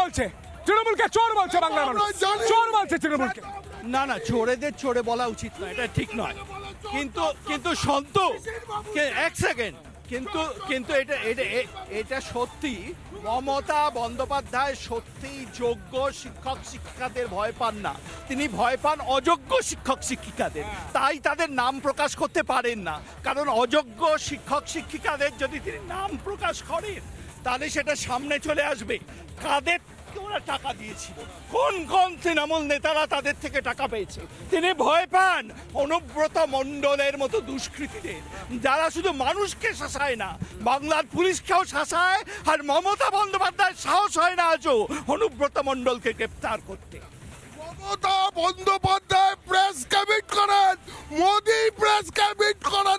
বলছে তৃণমূলকে চোর বলছে বাংলার মানুষ। চোর বলছে তৃণমূলকে। না না চোরেদের চোরে বলা উচিত নয় এটা ঠিক নয়। কিন্তু কিন্তু সন্ত এক সেকেন্ড কিন্তু কিন্তু এটা এটা এটা সত্যি মমতা বন্দ্যোপাধ্যায় সত্যি যোগ্য শিক্ষক শিক্ষিকাদের ভয় পান না। তিনি ভয় পান অযোগ্য শিক্ষক শিক্ষিকাদের। তাই তাদের নাম প্রকাশ করতে পারেন না। কারণ অযোগ্য শিক্ষক শিক্ষিকাদের যদি তিনি নাম প্রকাশ করেন তাহলে সেটা সামনে চলে আসবে। কাদের ওরা টাকা দিয়েছিল। কোন কোন তৃণমূল নেতারা তাদের থেকে টাকা পেয়েছে? তিনি ভয় পান অনুব্রত মণ্ডলের মতো দুষ্কৃতীদের। যারা শুধু মানুষকে শাসায় না, বাংলার পুলিশকেও শাসায় আর মমতা বন্দ্যোপাধ্যায় সাহস হয় না আজও অনুব্রত মণ্ডলকে গ্রেপ্তার করতে। মমতা বন্দ্যোপাধ্যায় প্রেস ক্যাবিট করেন। মোদি প্রেস ক্যাবিট করে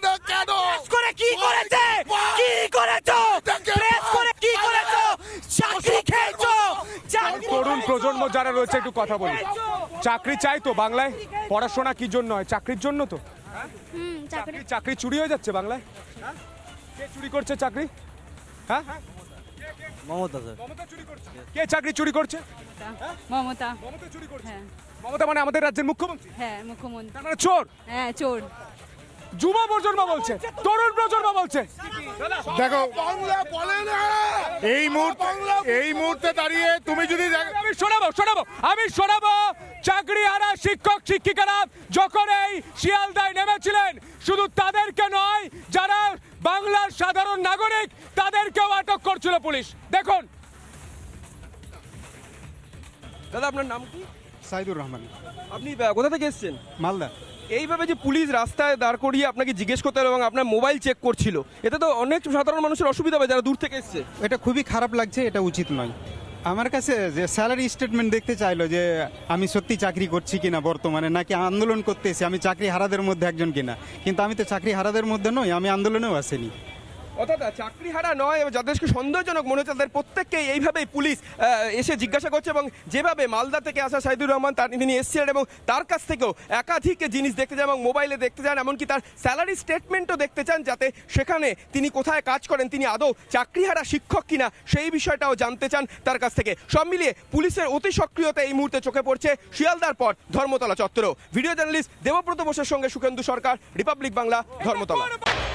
প্রজন্ম যারা রয়েছে একটু কথা বলি। চাকরি চাই তো বাংলায়? পড়াশোনা কি জন্য হয়? চাকরির জন্য তো? চাকরি। চাকরি চাকরি চুরি হয়ে যাচ্ছে বাংলায়? কে চুরি করছে চাকরি? হ্যাঁ? মমতা স্যার। মমতা চুরি করছে? কে চাকরি চুরি করছে? মমতা। মমতা চুরি করছে? হ্যাঁ। মমতা মানে আমাদের রাজ্যের মুখ্যমন্ত্রী? হ্যাঁ মুখ্যমন্ত্রী। তার মানে চোর? হ্যাঁ চোর। যুব প্রজন্ম বলছে তরুণ প্রজন্ম বলছে। দেখো বাংলা বলে না এই মুহূর্তে এই মুহূর্তে দাঁড়িয়ে তুমি যদি দেখ- আমি শোনাবো শোনাবো আমি শোনাবো চাকরি হারা শিক্ষক শিক্ষিকারা যখন এই শিয়ালদায় নেমেছিলেন শুধু তাদেরকে নয় যারা বাংলার সাধারণ নাগরিক তাদেরকেও আটক করছিল পুলিশ। দেখুন। দাদা আপনার নাম কি? সাইদুর রহমান। আপনি কোথা থেকে এসেছেন? মালদা। এইভাবে যে পুলিশ রাস্তায় দাঁড় করিয়ে আপনাকে জিজ্ঞেস করতে এবং আপনার মোবাইল চেক করছিল, এতে তো অনেক সাধারণ মানুষের অসুবিধা হবে যারা দূর থেকে এসছে। এটা খুবই খারাপ লাগছে, এটা উচিত নয়। আমার কাছে যে স্যালারি স্টেটমেন্ট দেখতে চাইলো যে আমি সত্যি চাকরি করছি কিনা বর্তমানে, নাকি আন্দোলন করতেছি আমি চাকরি হারাদের মধ্যে একজন কিনা। কিন্তু আমি তো চাকরি হারাদের মধ্যে নই, আমি আন্দোলনেও আসেনি। অর্থাৎ আহ, চাকরি হারা নয় যাদেরকে সন্দেহজনক মনে হচ্ছে তাদের প্রত্যেককেই এইভাবেই পুলিশ এসে জিজ্ঞাসা করছে এবং যেভাবে মালদা থেকে আসা সাইদুর রহমান তার তিনি এসেছিলেন এবং তার কাছ থেকেও একাধিক জিনিস দেখতে চান এবং মোবাইলে দেখতে চান এমনকি তার স্যালারি স্টেটমেন্টও দেখতে চান যাতে সেখানে তিনি কোথায় কাজ করেন তিনি আদৌ চাকরিহারা শিক্ষক কিনা সেই বিষয়টাও জানতে চান তার কাছ থেকে। সব মিলিয়ে পুলিশের অতি সক্রিয়তা এই মুহূর্তে চোখে পড়ছে শিয়ালদার পর ধর্মতলা চত্বর ভিডিও জার্নালিস্ট দেবব্রত বোসের সঙ্গে সুখেন্দু সরকার রিপাবলিক বাংলা ধর্মতলা।